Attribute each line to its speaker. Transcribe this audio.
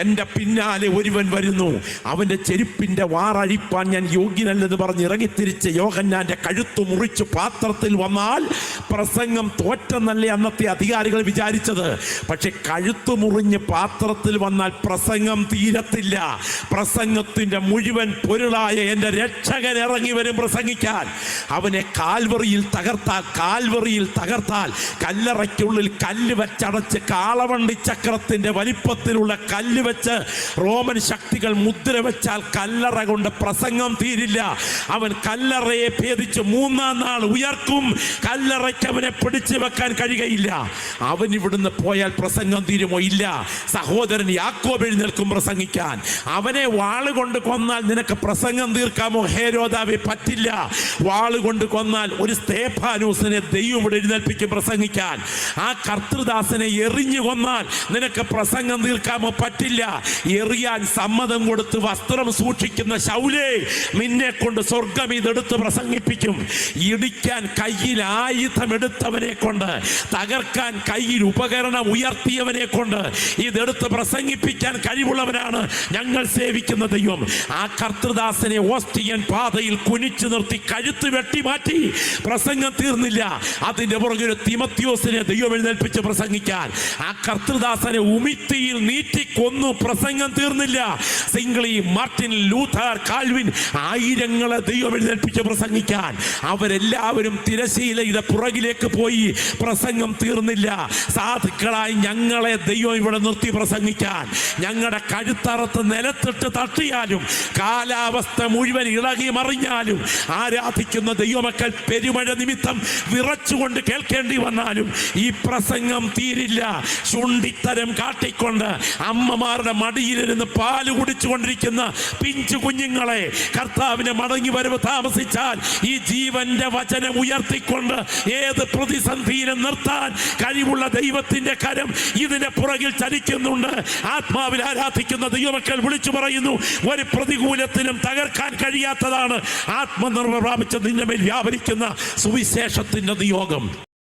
Speaker 1: എന്റെ പിന്നാലെ ഒരുവൻ വരുന്നു. അവന്റെ ചെരുപ്പിന്റെ വാറഴിപ്പാൻ ഞാൻ യോഗ്യനല്ലെന്ന് പറഞ്ഞ് ഇറങ്ങിത്തിരിച്ച് യോഹന്നാന്റെ കഴുത്തു മുറിച്ച് പാത്രത്തിൽ വന്നാൽ പ്രസംഗം തോറ്റെന്നല്ലേ അന്നത്തെ അധികാരികൾ വിചാരിച്ചത്. പക്ഷെ കഴുത്തു മുറിഞ്ഞ് പാത്രത്തിൽ വന്നാൽ പ്രസംഗം തീരത്തില്ല. പ്രസംഗത്തിന്റെ മുഴുവൻ പൊരുളായ എന്റെ രക്ഷകൻ ഇറങ്ങി വരും പ്രസംഗിക്കാൻ. അവനെ കാൽവറിയിൽ തകർത്താൽ കാൽവറിയിൽ തകർത്താൽ കല്ലറയ്ക്കുള്ളിൽ കല്ല് വെച്ചടച്ച് കാളവണ്ടി ചക്രത്തിന്റെ വലിപ്പത്തിലുള്ള കല്ല് വെച്ച് റോമൻ ശക്തികൾ മുദ്ര വെച്ചാൽ കല്ലറ കൊണ്ട് പ്രസംഗം തീരില്ല. അവൻ കല്ലറയെ ഭേദിച്ച് മൂന്നാം നാൾ ഉയർക്കും കല്ലറയ്ക്ക് അവനെ പിടിച്ചു വെക്കാൻ കഴിയുകയില്ല. അവൻ ഇവിടുന്ന് പോയാൽ പ്രസംഗം തീരുമോ? ഇല്ല. സഹോദരൻ യാക്കോബ് എഴുന്നേൽക്കും പ്രസംഗിക്കാൻ. അവനെ വാളുകൊണ്ട് കൊന്നാൽ നിനക്ക് പ്രസംഗം തീർക്കാമോ? ഹേരോദാവെ പറ്റില്ല. വാൾ കൊണ്ട് കൊന്നാൽ ഒരു സ്തേഫാനൂസിനെ ദൈവം ഇവിടെ എഴുന്നേൽപ്പിക്കും പ്രസംഗിക്കാൻ. ആ കർത്തൃദാസനെ എറിഞ്ഞു കൊന്നാൽ നിനക്ക് പ്രസംഗം തീർക്കാമോ? പറ്റില്ല. എറിയാൻ സമ്മതം കൊടുത്ത് വസ്ത്രം സൂക്ഷിക്കുന്ന ശൗലേ നിന്നെ കൊണ്ട് സ്വർഗം ഇതെടുത്ത് പ്രസംഗിപ്പിക്കും. ഇടിക്കാൻ കയ്യിൽ ആയുധം എടുത്തവനെ കൊണ്ട് തകർക്കാൻ കയ്യിൽ ഉപകരണം ഉയർത്തിയവനെ കൊണ്ട് ഇതെടുത്ത് പ്രസംഗിപ്പിക്കാൻ കഴിവുള്ളവനാണ് ഞങ്ങൾ സേവിക്കുന്ന ദൈവം. ആ കർത്തൃദാസനെ ഓസ്റ്റിയൻ പാതയിൽ കുനിച്ചു നിർത്തി കഴുത്ത് വെട്ടി മാറ്റി. പ്രസംഗം തീർന്നില്ല. അതിന്റെ പുറകിൽ തിമത്യോസിനെ ദൈവം എഴുന്നേൽപ്പിച്ച് പ്രസംഗിക്കാൻ. ആ കർത്തൃദാസനെ ഉമിത്തിയിൽ നീറ്റിക്കൊന്നു. പ്രസംഗം തീർന്നില്ല. സിംഗ്ലി മാർട്ടിൻ ലൂഥർ കാൽവിൻ ആയിരങ്ങളെ ദൈവം എഴുന്നേൽപ്പിച്ച് പ്രസംഗിക്കാൻ. അവരെല്ലാവരും തിരശീലയുടെ പുറകിലേക്ക് പോയി. പ്രസംഗം തീർന്നില്ല. സാധുക്കളായി ഞങ്ങളെ ദൈവം ഇവിടെ നിർത്തി പ്രസംഗിക്കാൻ. ഞങ്ങളുടെ കഴുത്തറത്ത് നിലത്തിട്ട് തട്ടിയാലും കാലാവസ്ഥ മുഴുവൻ ഇളകി മറിഞ്ഞാലും ആരാധിക്കുന്ന ദൈവമക്കൾ പെരുമഴ നിമിത്തം വിറച്ചുകൊണ്ട് കേൾക്കേണ്ടി വന്നാലും ഈ പ്രസംഗം തീരില്ല. ചുണ്ടിത്തരം കാട്ടിക്കൊണ്ട് അമ്മമാരുടെ മടിയിലിരുന്ന് പാൽ കുടിച്ചുകൊണ്ടിരിക്കുന്ന പിഞ്ചു കുഞ്ഞുങ്ങളെ കർത്താവിനെ മടങ്ങി വരവ് താമസിച്ചാൽ ഈ ജീവന്റെ വചനം ഉയർത്തിക്കൊണ്ട് ഏത് പ്രതിസന്ധിയിലും നിർത്താൻ കഴിവുള്ള ദൈവത്തിന്റെ കരം ഇതിന്റെ പുറകിൽ ചലിക്കുന്നുണ്ട്. ആത്മാവിൽ ആരാധിക്കുന്ന ദൈവമക്കൾ വിളിച്ചു പറയുന്നു ഒരു പ്രതികൂലത്തിനും തകർക്കാൻ കഴിയാത്തതാണ്. ആത്മനിർഭർ പ്രാപിച്ച നിന്റെ മേൽ വ്യാപരിക്കുന്ന സുവിശേഷത്തിന്റെ നിയോഗം.